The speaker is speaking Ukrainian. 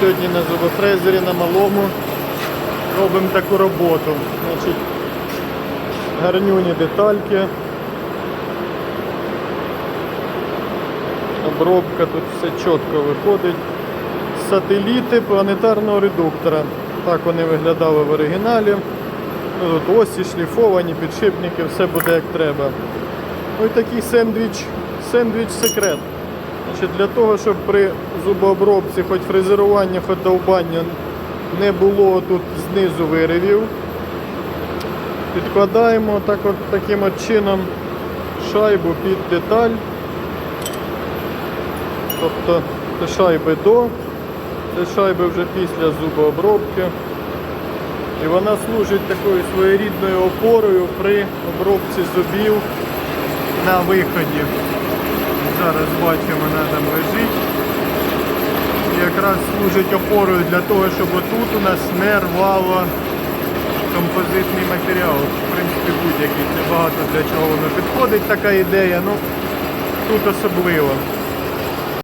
сьогодні на зубофрезері на малому робимо таку роботу. Значить, гарнюні детальки. Обробка тут все чітко виходить. Сателіти планетарного редуктора. Так вони виглядали в оригіналі. Ну, тут осі шліфовані, підшипники, все буде як треба. Ну і такий сендвіч, сендвіч секрет. Значить, для того, щоб при зубообробці, хоч фрезерування, хоч довбання не було тут знизу виривів, підкладаємо так от, таким от чином шайбу під деталь. Тобто це шайби до, це шайби вже після зубообробки. І вона служить такою своєрідною опорою при обробці зубів на виході. Зараз бачимо, вона там І служить опорою для того, щоб тут у нас не рвало композитний матеріал. В принципі, будь-який. Це багато для чого воно підходить, така ідея. Ну, тут особливо.